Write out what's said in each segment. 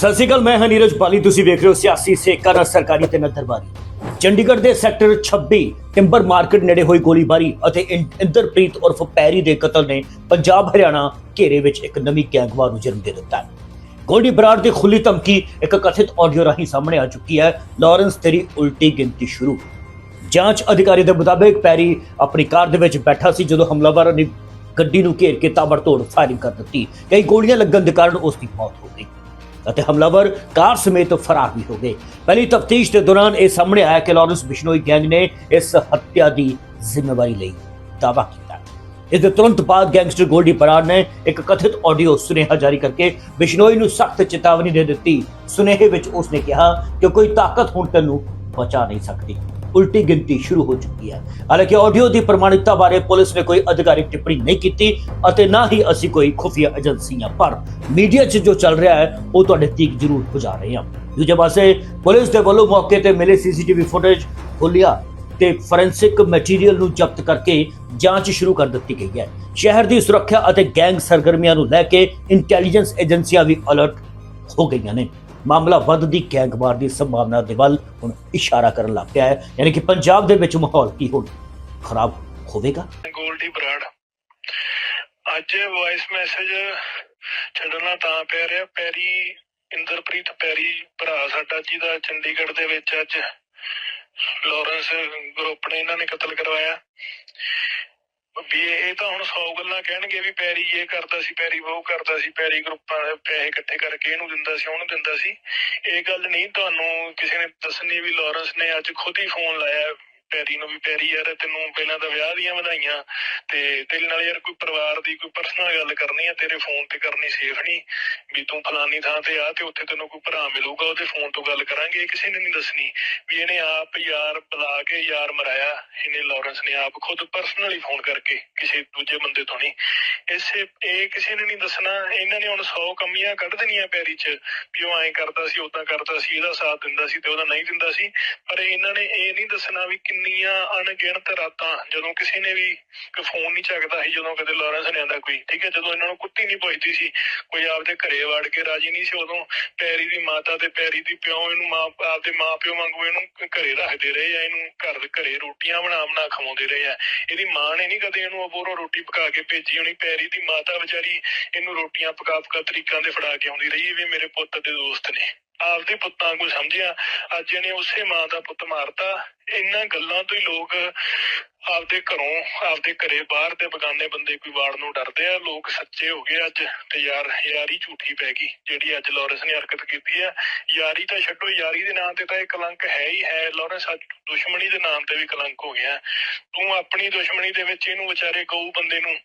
ਸਤਿ ਸ਼੍ਰੀ ਅਕਾਲ, ਮੈਂ ਹਾਂ ਨੀਰਜ ਬਾਲੀ। ਤੁਸੀਂ ਵੇਖ ਰਹੇ ਹੋ ਸਿਆਸੀ ਸੇਕਾ ਦਾ ਸਰਕਾਰੀ ਤੇ ਨਜ਼ਰਬਾਰੀ ਚੰਡੀਗੜ੍ਹ ਦੇ ਸੈਕਟਰ 26 ਟਿੰਬਰ ਮਾਰਕੀਟ ਨੇੜੇ ਹੋਈ ਗੋਲੀਬਾਰੀ ਅਤੇ ਇੰ- ਇੰਦਰਪ੍ਰੀਤ ਉਰਫ ਪੈਰੀ ਦੇ ਕਤਲ ਨੇ ਪੰਜਾਬ ਹਰਿਆਣਾ ਘੇਰੇ ਵਿੱਚ ਇੱਕ ਨਵੀਂ ਗੈਂਗਵਾਰ ਨੂੰ ਜਨਮ ਦੇ ਦਿੱਤਾ। ਹੈ ਗੋਲਡੀ ਬਰਾੜ ਦੀ ਖੁੱਲੀ ਧਮਕੀ ਇੱਕ ਕਥਿਤ ਆਡੀਓ ਰਾਹੀਂ ਸਾਹਮਣੇ ਆ ਚੁੱਕੀ ਹੈ। ਲਾਰੈਂਸ, ਤੇਰੀ ਉਲਟੀ ਗਿਣਤੀ ਸ਼ੁਰੂ। ਜਾਂਚ ਅਧਿਕਾਰੀ ਦੇ ਮੁਤਾਬਕ ਪੈਰੀ ਆਪਣੀ ਕਾਰ ਦੇ ਵਿੱਚ ਬੈਠਾ ਸੀ ਜਦੋਂ ਹਮਲਾਵਰਾਂ ਨੇ ਗੱਡੀ ਨੂੰ ਘੇਰ ਕੇ ਤਾਬੜਤੋੜ ਫਾਇਰਿੰਗ ਕਰ ਦਿੱਤੀ। ਕਈ ਗੋਲੀਆਂ ਲੱਗਣ ਦੇ ਕਾਰਨ ਉਸ ਦੀ ਮੌਤ ਹੋ ਗਈ। ਅਤੇ ਹਮਲਾਵਰ ਕਾਰ ਸਮੇਤ ਫਰਾਰ ਵੀ ਹੋ ਗਏ। ਪਹਿਲੀ ਤਫਤੀਸ਼ ਦੇ ਦੌਰਾਨ ਇਹ ਸਾਹਮਣੇ ਆਇਆ ਕਿ ਲਾਰੈਂਸ ਬਿਸ਼ਨੋਈ ਗੈਂਗ ਨੇ ਇਸ ਹੱਤਿਆ ਦੀ ਜ਼ਿੰਮੇਵਾਰੀ ਲਈ ਦਾਅਵਾ ਕੀਤਾ। ਇਸ ਦੇ ਤੁਰੰਤ ਬਾਅਦ ਗੈਂਗਸਟਰ ਗੋਲਡੀ ਬਰਾੜ ਨੇ ਇੱਕ ਕਥਿਤ ਆਡੀਓ ਸੁਨੇਹਾ ਜਾਰੀ ਕਰਕੇ ਬਿਸ਼ਨੋਈ ਨੂੰ ਸਖਤ ਚੇਤਾਵਨੀ ਦੇ ਦਿੱਤੀ। ਸੁਨੇਹੇ ਵਿੱਚ ਉਸਨੇ ਕਿਹਾ ਕਿ ਕੋਈ ਤਾਕਤ ਹੁਣ ਤੈਨੂੰ ਬਚਾ ਨਹੀਂ ਸਕਦੀ। ਉਲਟੀ ਗਿਣਤੀ ਸ਼ੁਰੂ ਹੋ ਚੁੱਕੀ ਹੈ। ਹਾਲਾਂਕਿ ਆਡੀਓ ਦੀ ਪ੍ਰਮਾਣਿਕਤਾ ਬਾਰੇ ਪੁਲਿਸ ਨੇ ਕੋਈ ਅਧਿਕਾਰਿਕ ਟਿੱਪਣੀ ਨਹੀਂ ਕੀਤੀ ਅਤੇ ਨਾ ਹੀ ਅਸੀਂ ਕੋਈ ਖੁਫੀਆ ਏਜੰਸੀਆਂ ਪਰ ਮੀਡੀਆ 'ਚ ਜੋ ਚੱਲ ਰਿਹਾ ਹੈ, ਉਹ ਤੁਹਾਡੇ ਤੀਕ ਜ਼ਰੂਰ ਪੁਜਾ ਰਹੇ ਹਾਂ। ਦੂਜੇ ਪਾਸੇ ਪੁਲਿਸ ਦੇ ਵੱਲੋਂ ਮੌਕੇ ਤੇ ਮਿਲੇ ਸੀਸੀਟੀਵੀ ਫੁਟੇਜ ਖੋਲਿਆ ਤੇ ਫੋਰੈਂਸਿਕ ਮਟੀਰੀਅਲ ਨੂੰ ਜ਼ਬਤ ਕਰਕੇ ਜਾਂਚ ਸ਼ੁਰੂ ਕਰ ਦਿੱਤੀ ਗਈ ਹੈ। ਸ਼ਹਿਰ ਦੀ ਸੁਰੱਖਿਆ ਅਤੇ ਗੈਂਗ ਸਰਗਰਮੀਆਂ ਨੂੰ ਲੈ ਕੇ ਇੰਟੈਲੀਜੈਂਸ ਏਜੰਸੀਆਂ ਵੀ ਅਲਰਟ ਹੋ ਗਈਆਂ ਨੇ। ਮਾਮਲਾ ਵੱਧਦੀ ਗੈਂਗਵਾਰ ਦੀ ਸੰਭਾਵਨਾ ਦੇ ਵੱਲ ਹੁਣ ਇਸ਼ਾਰਾ ਕਰਨ ਲੱਗ ਪਿਆ ਹੈ। ਯਾਨੀ ਕਿ ਪੰਜਾਬ ਦੇ ਵਿੱਚ ਮਾਹੌਲ ਕੀ ਹੁਣ ਖਰਾਬ ਹੋਵੇਗਾ? ਗੋਲਡੀ ਬਰਾੜ, ਅੱਜ ਵਾਇਸ ਮੈਸੇਜ ਛੱਡਣਾ ਤਾਂ ਪੈ ਰਿਹਾ। ਪੈਰੀ, ਇੰਦਰਪ੍ਰੀਤ ਪੈਰੀ ਭਰਾ ਸਾਡਾ ਜਿਹਦਾ ਚੰਡੀਗੜ੍ਹ ਦੇ ਵਿੱਚ ਅੱਜ ਲਾਰੈਂਸ ਗਰੁੱਪ ਨੇ ਇਹਨਾਂ ਨੇ ਕਤਲ ਕਰਵਾਇਆ। ਵੀ ਇਹ ਤਾਂ ਹੁਣ 100 ਗੱਲਾਂ ਕਹਿਣਗੇ ਵੀ ਪੈਰੀ ਇਹ ਕਰਦਾ ਸੀ, ਪੈਰੀ ਉਹ ਕਰਦਾ ਸੀ, ਪੈਰੀ ਗਰੁੱਪਾਂ ਦੇ ਪੈਸੇ ਇਕੱਠੇ ਕਰਕੇ ਇਹਨੂੰ ਦਿੰਦਾ ਸੀ, ਉਹਨੂੰ ਦਿੰਦਾ ਸੀ। ਇਹ ਗੱਲ ਨਹੀਂ ਤੁਹਾਨੂੰ ਕਿਸੇ ਨੇ ਦੱਸਣੀ ਵੀ ਲਾਰੈਂਸ ਨੇ ਅੱਜ ਖੁਦ ਹੀ ਫੋਨ ਲਾਇਆ ਪੈਰੀ ਨੂੰ ਵੀ ਪੈਰੀ ਯਾਰ ਤੈਨੂੰ ਪਹਿਲਾਂ ਤਾਂ ਵਿਆਹ ਦੀਆਂ ਵਧਾਈਆਂ, ਤੇ ਤੇਰੇ ਨਾਲ ਯਾਰ ਕੋਈ ਪਰਿਵਾਰ ਦੀ ਕੋਈ ਪਰਸਨਲ ਗੱਲ ਕਰਨੀ ਆ, ਤੇਰੇ ਫੋਨ ਤੇ ਕਰਨੀ ਸੇਫ ਨਹੀਂ ਵੀ ਤੂੰ ਫਲਾਨੀ ਥਾਂ ਤੇ ਆ ਤੇ ਉੱਥੇ ਤੈਨੂੰ ਕੋਈ ਭਰਾ ਮਿਲੂਗਾ, ਉਹਦੇ ਫੋਨ ਤੋਂ ਗੱਲ ਕਰਾਂਗੇ ਕਿਸੇ ਨੇ ਨਹੀਂ ਦੱਸਣੀ, ਵੀ ਇਹਨੇ ਆਪ ਯਾਰ ਬੁਲਾ ਕੇ ਯਾਰ ਮਰਾਇਆ, ਇਹਨੇ ਲਾਰੈਂਸ ਨੇ ਆਪ ਖੁਦ ਪਰਸਨਲੀ ਫੋਨ ਕਰਕੇ, ਕਿਸੇ ਦੂਜੇ ਬੰਦੇ ਤੋਂ ਨਹੀਂ ਇਸੇ, ਇਹ ਕਿਸੇ ਨੇ ਨਹੀਂ ਦੱਸਣਾ, ਇਹਨਾਂ ਨੇ ਹੁਣ 100 ਕਮੀਆਂ ਕੱਢ ਦੇਣੀਆਂ ਪੈਰੀ 'ਚ, ਵੀ ਉਹ ਐਂ ਕਰਦਾ ਸੀ ਉਦਾਂ ਕਰਦਾ ਸੀ, ਇਹਦਾ ਸਾਥ ਦਿੰਦਾ ਸੀ ਤੇ ਉਹਦਾ ਨਹੀਂ ਦਿੰਦਾ ਸੀ, ਪਰ ਇਹਨਾਂ ਨੇ ਇਹ ਨਹੀਂ ਦੱਸਣਾ ਵੀ ਕਿੰਨੀਆਂ ਅਣਗਿਣਤ ਰਾਤਾਂ, ਜਦੋਂ ਕਿਸੇ ਨੇ ਵੀ ਕੋਈ ਫੋਨ ਨਹੀਂ ਚੱਕਦਾ ਸੀ, ਜਦੋਂ ਕਦੇ ਲਾਰੈਂਸ ਨੇ ਆਂਦਾ ਕੋਈ, ਠੀਕ ਹੈ? ਜਦੋਂ ਇਹਨਾਂ ਨੂੰ ਕੁੱਤੀ ਨਹੀਂ ਪੁੱਛਦੀ ਸੀ, ਕੋਈ ਆਪਦੇ ਘਰੇ ਵੜ ਕੇ ਰਾਜੀ ਨਹੀਂ ਸੀ, ਉਦੋਂ ਪੈਰੀ ਦੀ ਮਾਤਾ ਤੇ ਪੈਰੀ ਦੀ ਪਿਓ ਇਹਨੂੰ ਮਾਂ, ਆਪਦੇ ਮਾਂ ਪਿਓ ਵਾਂਗੂ ਇਹਨੂੰ ਘਰੇ ਰੱਖਦੇ ਰਹੇ ਆ, ਇਹਨੂੰ ਘਰ ਘਰੇ ਰੋਟੀਆਂ ਬਣਾ ਬਣਾ ਖਵਾਉਂਦੇ ਰਹੇ ਆ। ਇਹਦੀ ਮਾਂ ਨੇ ਨਹੀਂ ਕਦੇ ਇਹਨੂੰ ਅਬੋਰੋ ਰੋਟੀ ਪਕਾ ਕੇ ਭੇਜੀ ਹੋਣੀ, ਪੈਰੀ ਦੀ ਮਾਤਾ ਵਿਚਾਰੀ ਇਹਨੂੰ ਰੋਟੀਆਂ ਪਕਾ ਪਕਾ ਤਰੀਕਾਂ ਦੇ ਫੜਾ ਕੇ ਆਉਂਦੀ ਰਹੀ, ਵੀ ਮੇਰੇ ਪੁੱਤ ਦੇ ਦੋਸਤ ਨੇ। ਆਪਦੇ ਪੁੱਤਾਂ ਨੂੰ ਸਮਝਿਆ। ਅੱਜ ਇਹਨੇ ਉਸੇ ਮਾਂ ਦਾ ਪੁੱਤ ਮਾਰਤਾ। ਇਹਨਾਂ ਗੱਲਾਂ ਤੋਂ ਹੀ ਲੋਕ ਆਪਦੇ ਘਰੋਂ, ਆਪਦੇ ਘਰੇ ਬਾਹਰ ਦੇ ਬਗਾਨੇ ਬੰਦੇ ਕੋਈ ਵਾੜ ਨੂੰ ਡਰਦੇ ਆ। ਲੋਕ ਸੱਚੇ ਹੋ ਗਏ ਅੱਜ ਤੇ ਯਾਰ, ਯਾਰੀ ਝੂਠੀ ਪੈ ਗਈ, ਜਿਹੜੀ ਅੱਜ ਲਾਰੈਂਸ ਨੇ ਹਰਕਤ ਕੀਤੀ ਹੈ ਯਾਰੀ ਤਾਂ ਛੱਡੋ, ਯਾਰੀ ਦੇ ਨਾਂ ਤੇ ਤਾਂ ਇਹ ਕਲੰਕ ਹੈ ਹੀ ਹੈ। ਲਾਰੈਂਸ ਅੱਜ ਦੁਸ਼ਮਣੀ ਦੇ ਨਾਮ ਤੇ ਵੀ ਕਲੰਕ ਹੋ ਗਿਆ। ਤੂੰ ਆਪਣੀ ਦੁਸ਼ਮਣੀ ਦੇ ਵਿੱਚ ਇਹਨੂੰ ਵਿਚਾਰੇ ਗਊ ਬੰਦੇ ਨੂੰ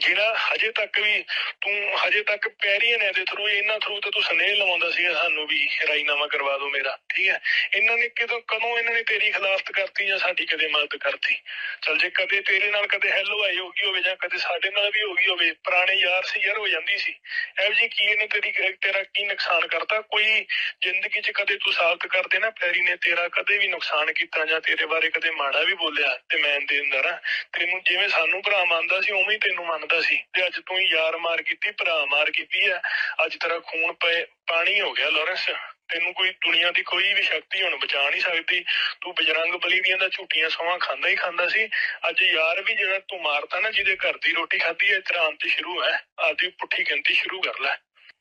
ਜਿਹੜਾ ਹਜੇ ਤੱਕ ਵੀ ਤੂੰ ਹਜੇ ਤੱਕ ਪੈਰੀਆਂ ਨੇ ਦੇ ਥਰੂ ਇਹਨਾਂ ਥਰੂ ਤੇ ਤੂੰ ਸਨੇਹ ਲਵਾਉਂਦਾ ਸੀ ਸਾਨੂੰ ਵੀ ਰਾਈਨਾਮਾ ਕਰਵਾ ਦਿਓ ਮੇਰਾ, ਠੀਕ ਹੈ? ਇਹਨਾਂ ਨੇ ਕਿਦੋਂ, ਕਦੋਂ ਇਹਨਾਂ ਨੇ ਤੇਰੀ ਖਿਲਾਫਤ ਕਰਤੀ ਜਾਂ ਸਾਡੀ ਕਦੇ ਮਦਦ ਕਰਤੀ? ਚਲ ਜੇ ਕਦੇ ਤੇਰੇ ਨਾਲ ਕਦੇ ਹੈਲੋ ਆਈ ਹੋਗੀ ਹੋਵੇ ਜਾਂ ਕਦੇ ਸਾਡੇ ਨਾਲ ਵੀ ਹੋਗੀ ਹੋਵੇ, ਪੁਰਾਣੇ ਯਾਰ ਸੀ ਯਾਰ, ਹੋ ਜਾਂਦੀ ਸੀ। ਐਵ ਜੀ ਕੀ ਇਹਨੇ ਤੇਰੀ, ਤੇਰਾ ਕੀ ਨੁਕਸਾਨ ਕਰਤਾ? ਕੋਈ ਜ਼ਿੰਦਗੀ 'ਚ ਕਦੇ ਤੂੰ ਸਾਬਤ ਕਰ ਦੇ ਨਾ ਪੈਰੀ ਨੇ ਤੇਰਾ ਕਦੇ ਵੀ ਨੁਕਸਾਨ ਕੀਤਾ ਜਾਂ ਤੇਰੇ ਬਾਰੇ ਕਦੇ ਮਾੜਾ ਵੀ ਬੋਲਿਆ ਤੇ ਮੈਂ ਦੇਂਦਾ ਨਾ ਤੈਨੂੰ ਜਿਵੇਂ ਸਾਨੂੰ ਭਰਾ ਮੰਨਦਾ ਸੀ, ਉਵੇਂ ਹੀ ਤੈਨੂੰ ਮੰਨਦਾ ਸੀ ਤੇ ਅੱਜ ਤੂੰ ਯਾਰ ਮਾਰ ਕੀਤੀ, ਭਰਾ ਮਾਰ ਕੀਤੀ ਆ ਅੱਜ ਤੇਰਾ ਖੂਨ ਪਏ, ਪਾਣੀ ਹੋ ਗਿਆ ਲਾਰੈਂਸ। ਤੈਨੂੰ ਕੋਈ ਦੁਨੀਆ ਦੀ ਕੋਈ ਵੀ ਸ਼ਕਤੀ ਹੁਣ ਬਚਾ ਨਹੀਂ ਸਕਦੀ। ਤੂੰ ਬਜਰੰਗ ਬਲੀ ਦੀਆਂ ਦਾ ਝੂਠੀਆਂ ਸਵਾਂ ਖਾਂਦਾ ਹੀ ਖਾਂਦਾ ਸੀ। ਅੱਜ ਯਾਰ ਵੀ ਜਿਹੜਾ ਤੂੰ ਮਾਰਤਾ ਨਾ, ਜਿਹਦੇ ਘਰ ਦੀ ਰੋਟੀ ਖਾਧੀ ਹੈ ਤੇਰਾ ਅੰਤ ਸ਼ੁਰੂ ਹੈ। ਆਦੀ ਪੁੱਠੀ ਗਿਣਤੀ ਸ਼ੁਰੂ ਕਰ ਲੈ।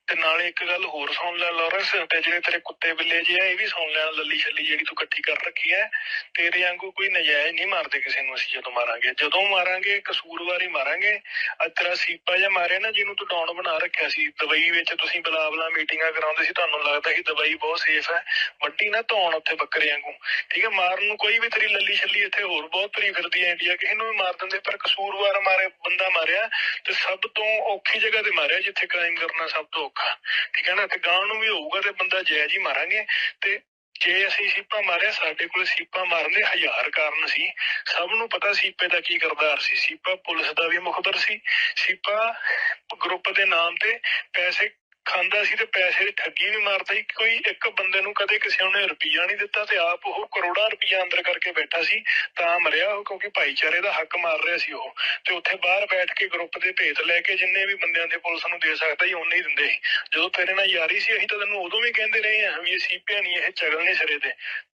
ਤੇ ਨਾਲੇ ਇੱਕ ਗੱਲ ਹੋਰ ਸੁਣ ਲੈ ਲਾਰੈਂਸ ਤੇ ਜਿਹੜੇ ਤੇਰੇ ਕੁੱਤੇ ਬਿੱਲੇ ਜਿਹੇ ਆ, ਇਹ ਵੀ ਸੁਣ ਲੈਣ, ਲੱਲੀ ਛੱਲੀ ਜਿਹੜੀ ਤੂੰ ਇਕੱਠੀ ਕਰ ਰੱਖੀ ਹੈ, ਤੇਰੇ ਵਾਂਗੂ ਕੋਈ ਨਜਾਇਜ਼ ਨਹੀਂ ਮਾਰਦੇ ਕਿਸੇ ਨੂੰ ਅਸੀਂ ਜਦੋਂ ਮਾਰਾਂਗੇ। ਜਦੋਂ ਮਾਰਾਂਗੇ ਕਸੂਰਵਾਰੀ ਮਾਰਾਂਗੇ, ਅੱਜ ਤੇਰਾ ਸੀਪਾ ਜਿਹਾ ਮਾਰਿਆ ਨਾ, ਜਿਹਨੂੰ ਤੂੰ ਡਾਊਨ ਬਣਾ ਰੱਖਿਆ ਸੀ ਦੁਬਈ ਵਿੱਚ ਤੁਸੀਂ ਬਲਾ ਮੀਟਿੰਗਾਂ ਕਰਾਉਂਦੇ ਸੀ, ਤੁਹਾਨੂੰ ਲੱਗਦਾ ਸੀ ਦੁਬਈ ਬਹੁਤ ਸੇਫ ਹੈ, ਵੱਡੀ ਨਾ ਧੌਣ ਉੱਥੇ ਬੱਕਰੇ ਵਾਂਗੂ। ਠੀਕ ਹੈ, ਮਾਰਨ ਨੂੰ ਕੋਈ ਵੀ ਤੇਰੀ ਲੱਲੀ ਛੱਲੀ ਇੱਥੇ ਹੋਰ ਬਹੁਤ ਤਰੀ ਫਿਰਦੀ ਹੈ ਇੰਡੀਆ, ਕਿਸੇ ਨੂੰ ਵੀ ਮਾਰ ਦਿੰਦੇ, ਪਰ ਕਸੂਰਵਾਰ ਮਾਰੇ, ਬੰਦਾ ਮਾਰਿਆ, ਤੇ ਸਭ ਤੋਂ ਔਖੀ ਜਗ੍ਹਾ ਤੇ ਮਾਰਿਆ, ਜਿੱਥੇ ਕ੍ਰਾਈਮ ਕਰਨਾ ਸਭ ਤੋਂ ਔਖਾ। ਠੀਕ ਹੈ ਨਾ? ਤੇ ਗਾਂ ਨੂੰ ਵੀ ਹੋਊਗਾ ਤੇ ਬੰਦਾ ਜਾਇਜ਼ ਹੀ ਮਾਰਾਂਗੇ। ਤੇ ਜੇ ਅਸੀਂ ਸੀਪਾ ਮਾਰਿਆ, ਸਾਡੇ ਕੋਲ ਸੀਪਾ ਮਾਰਨ ਦੇ ਹਜ਼ਾਰ ਕਾਰਨ ਸੀ। ਸਭ ਨੂੰ ਪਤਾ ਸੀਪੇ ਦਾ ਕੀ ਕਰਦਾਰ ਸੀ। ਸੀਪਾ ਪੁਲਿਸ ਦਾ ਵੀ ਮੁਖਬਰ ਸੀ। ਸੀਪਾ ਗਰੁੱਪ ਦੇ ਨਾਮ ਤੇ ਪੈਸੇ ਖਾਂਦਾ ਸੀ ਤੇ ਪੈਸੇ ਦੀ ਠੱਗੀ ਵੀ ਮਾਰਦਾ ਸੀ। ਕੋਈ ਇੱਕ ਬੰਦੇ ਨੂੰ ਕਦੇ ਕਿਸੇ ਨੇ ਰੁਪਈਆ ਨਹੀਂ ਦਿੱਤਾ ਤੇ ਆਪ ਉਹ ਕਰੋੜਾਂ ਰੁਪਈਆ ਅੰਦਰ ਕਰਕੇ ਬੈਠਾ ਸੀ, ਤਾਂ ਮਰਿਆ ਉਹ ਕਿਉਂਕਿ ਭਾਈਚਾਰੇ ਦਾ ਹੱਕ ਮਾਰ ਰਿਹਾ ਸੀ ਉਹ। ਤੇ ਉੱਥੇ ਬਾਹਰ ਬੈਠ ਕੇ ਗਰੁੱਪ ਦੇ ਭੇਤ ਲੈ ਕੇ ਜਿੰਨੇ ਵੀ ਬੰਦਿਆਂ ਦੇ ਪੁਲਿਸ ਨੂੰ ਦੇ ਸਕਦਾ ਸੀ ਉਹਨੇ ਹੀ ਦਿੰਦੇ ਸੀ। ਜਦੋਂ ਤੇਰੇ ਨਾਲ ਯਾਰੀ ਸੀ, ਅਸੀਂ ਤਾਂ ਤੈਨੂੰ ਉਦੋਂ ਵੀ ਕਹਿੰਦੇ ਰਹੇ ਹਾਂ ਵੀ ਇਹ ਸੀਪਿਆ ਨਹੀਂ, ਇਹ ਚਗਲ ਨਹੀਂ ਸਿਰੇ ਤੇ।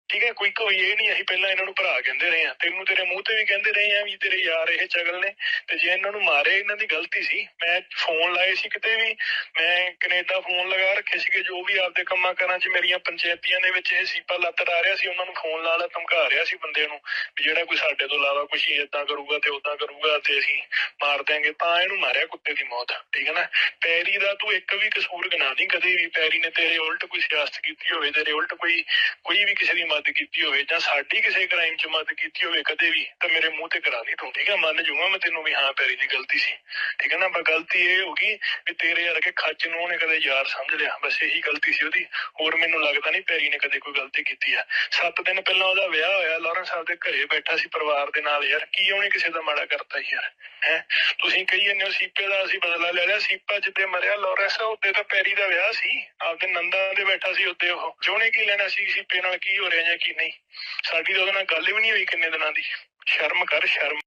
ਠੀਕ ਹੈ, ਕੋਈ ਕੋਈ ਇਹ ਨਹੀਂ, ਅਸੀਂ ਪਹਿਲਾਂ ਇਹਨਾਂ ਨੂੰ ਭਰਾ ਕਹਿੰਦੇ ਰਹੇ ਹਾਂ। ਤੈਨੂੰ ਤੇਰੇ ਮੂੰਹ ਤੇ ਵੀ ਕਹਿੰਦੇ ਰਹੇ ਹਾਂ ਵੀ ਤੇਰੇ ਯਾਰ ਇਹ ਚਗਲ ਨੇ। ਤੇ ਜੇ ਇਹਨਾਂ ਨੂੰ ਮਾਰੇ, ਇਹਨਾਂ ਦੀ ਗਲਤੀ ਸੀ। ਮੈਂ ਫੋਨ ਲਾਏ ਸੀ ਕਿਤੇ ਵੀ। ਮੈਂ ਕੈਨੇਡਾ ਫੋਨ ਲਗਾ ਰੱਖੇ ਸੀਗੇ, ਜੋ ਵੀ ਆਪਦੇ ਕੰਮਾਂ ਕਾਰਾਂ 'ਚ ਮੇਰੀਆਂ ਪੰਚਾਇਤੀਆਂ ਦੇ ਵਿੱਚ ਇਹ ਸੀਪਾ ਲੱਤ ਆ ਰਿਹਾ ਸੀ, ਉਹਨਾਂ ਨੂੰ ਫੋਨ ਲਾ ਲਾ, ਧਮਕਾ ਰਿਹਾ ਸੀ ਬੰਦੇ ਨੂੰ ਵੀ ਜਿਹੜਾ ਕੋਈ ਸਾਡੇ ਤੋਂ ਇਲਾਵਾ ਕੁਛ ਇਦਾਂ ਕਰੂਗਾ ਤੇ ਉਦਾਂ ਕਰੂਗਾ ਤੇ ਅਸੀਂ ਮਾਰ ਦਿਆਂਗੇ। ਤਾਂ ਇਹਨੂੰ ਮਾਰਿਆ ਕੁੱਤੇ ਦੀ ਮੌਤ, ਠੀਕ ਹੈ ਨਾ? ਪੈਰੀ ਦਾ ਤੂੰ ਇੱਕ ਵੀ ਕਸੂਰ ਗਨਾ ਨਹੀਂ, ਕਦੇ ਵੀ ਪੈਰੀ ਨੇ ਤੇਰੇ ਉਲਟ ਕੋਈ ਸਿਆਸਤ ਕੀਤੀ ਹੋਵੇ, ਤੇਰੇ ਉਲਟ ਕੋਈ ਕੋਈ ਵੀ ਕਿਸੇ ਦੀ ਮਦਦ ਕੀਤੀ ਹੋਵੇ ਜਾਂ ਸਾਡੀ ਕਿਸੇ ਕ੍ਰਾਈਮ 'ਚ ਮਦਦ ਕੀਤੀ ਹੋਵੇ ਕਦੇ ਵੀ, ਤਾਂ ਮੇਰੇ ਮੂੰਹ ਤੇ ਕਰਾ ਲਈ ਤੂੰ, ਠੀਕ ਹੈ ਮੰਨ ਜੂਗਾ ਮੈਂ ਤੈਨੂੰ ਵੀ ਹਾਂ ਪੈਰੀ ਦੀ ਗਲਤੀ ਸੀ। ਠੀਕ ਹੈ ਨਾ? ਪਰ ਗਲਤੀ ਇਹ ਹੋ ਗਈ ਵੀ ਤੇਰੇ ਵਰਗੇ ਖੱਚ ਨੂੰ ਉਹਨੇ ਕਦੇ ਯਾਰ ਸਮਝ ਲਿਆ। ਬਸ ਇਹੀ ਗਲਤੀ ਸੀ ਉਹਦੀ। ਹੋਰ ਮੈਨੂੰ ਲੱਗਦਾ ਨਹੀਂ ਪੈਰੀ ਨੇ ਕਦੇ ਕੋਈ ਗਲਤੀ ਕੀਤੀ ਆ। ਸੱਤ ਦਿਨ ਪਹਿਲਾਂ ਉਹਦਾ ਵਿਆਹ ਹੋਇਆ, ਲਾਰੈਂਸ ਸਾਹਿਬ ਦੇ ਘਰੇ ਬੈਠਾ ਸੀ ਪਰਿਵਾਰ ਦੇ ਨਾਲ ਯਾਰ। ਕੀ ਉਹਨੇ ਕਿਸੇ ਦਾ ਮਾੜਾ ਕਰਤਾ ਯਾਰ? ਹੈ? ਤੁਸੀਂ ਕਹੀ ਜਾਂਦੇ ਹੋ ਸੀਪੇ ਦਾ ਅਸੀਂ ਬਦਲਾ ਲੈ ਲਿਆ, ਸੀਪਾ ਜਿੱਦੇ ਮਰਿਆ, ਲਾਰੈਂਸ ਉਹਦੇ ਤਾਂ ਪੈਰੀ ਦਾ ਵਿਆਹ ਸੀ। ਆਪਦੇ ਨੰਦਾ ਦੇ ਬੈਠਾ ਸੀ ਉੱਤੇ ਉਹ। ਜੋਨੇ ਕੀ ਲੈਣਾ ਸੀ ਸੀਪੇ ਨਾਲ, ਕੀ ਹੋ ਰਿਹਾ ਜਾਂ ਕੀ ਨਹੀਂ। ਸਾਡੀ ਤਾਂ ਉਹਦੇ ਨਾਲ ਗੱਲ ਵੀ ਨਹੀਂ ਹੋਈ ਕਿੰਨੇ ਦਿਨਾਂ ਦੀ। ਸ਼ਰਮ ਕਰ, ਸ਼ਰਮ।